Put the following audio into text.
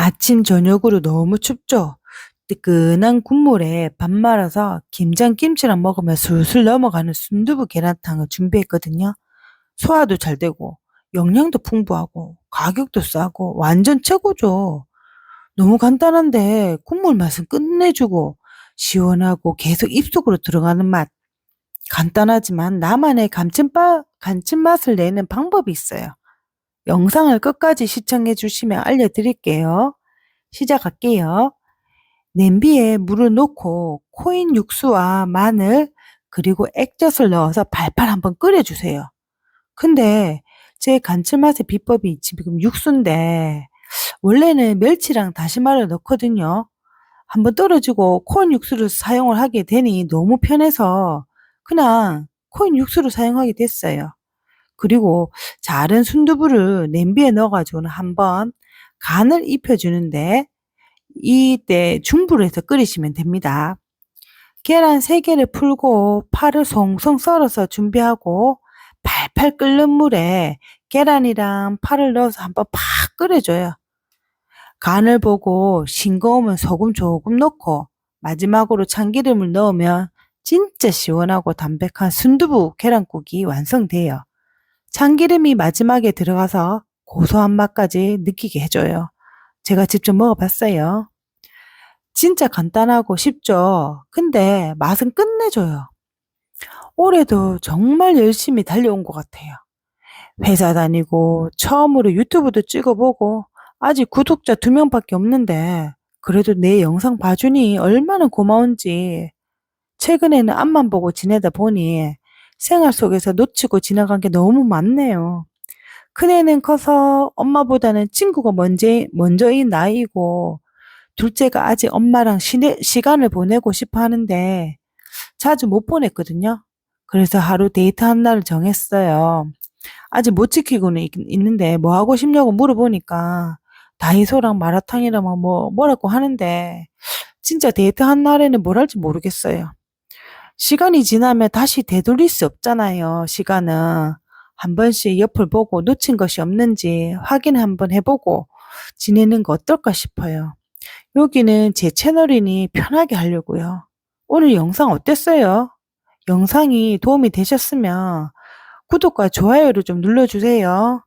아침 저녁으로 너무 춥죠? 뜨끈한 국물에 밥 말아서 김장 김치랑 먹으면 술술 넘어가는 순두부 계란탕을 준비했거든요. 소화도 잘 되고 영양도 풍부하고 가격도 싸고 완전 최고죠. 너무 간단한데 국물 맛은 끝내주고 시원하고 계속 입속으로 들어가는 맛. 간단하지만 나만의 감칠맛, 감칠맛을 내는 방법이 있어요. 영상을 끝까지 시청해 주시면 알려드릴게요. 시작할게요. 냄비에 물을 넣고 코인 육수와 마늘 그리고 액젓을 넣어서 팔팔 한번 끓여주세요. 근데 제 감칠맛의 비법이 지금 육수인데 원래는 멸치랑 다시마를 넣거든요. 한번 떨어지고 코인 육수를 사용을 하게 되니 너무 편해서 그냥 코인 육수를 사용하게 됐어요. 그리고 자른 순두부를 냄비에 넣어가지고는 한번 간을 입혀주는데 이때 중불로 해서 끓이시면 됩니다. 계란 3개를 풀고 파를 송송 썰어서 준비하고 팔팔 끓는 물에 계란이랑 파를 넣어서 한번 팍 끓여줘요. 간을 보고 싱거우면 소금 조금 넣고 마지막으로 참기름을 넣으면 진짜 시원하고 담백한 순두부 계란국이 완성돼요. 참기름이 마지막에 들어가서 고소한 맛까지 느끼게 해줘요. 제가 직접 먹어봤어요. 진짜 간단하고 쉽죠? 근데 맛은 끝내줘요. 올해도 정말 열심히 달려온 것 같아요. 회사 다니고 처음으로 유튜브도 찍어보고 아직 구독자 두 명밖에 없는데 그래도 내 영상 봐주니 얼마나 고마운지 최근에는 앞만 보고 지내다 보니 생활 속에서 놓치고 지나간 게 너무 많네요. 큰애는 커서 엄마보다는 친구가 먼저, 먼저인 나이고 둘째가 아직 엄마랑 시내, 시간을 보내고 싶어 하는데 자주 못 보냈거든요. 그래서 하루 데이트 한 날을 정했어요. 아직 못 지키고는 있, 있는데 뭐 하고 싶냐고 물어보니까 다이소랑 마라탕이랑 뭐, 뭐 뭐라고 하는데 진짜 데이트 한 날에는 뭘 할지 모르겠어요. 시간이 지나면 다시 되돌릴 수 없잖아요. 시간은 한 번씩 옆을 보고 놓친 것이 없는지 확인 한번 해보고 지내는 거 어떨까 싶어요. 여기는 제 채널이니 편하게 하려고요. 오늘 영상 어땠어요? 영상이 도움이 되셨으면 구독과 좋아요를 좀 눌러주세요.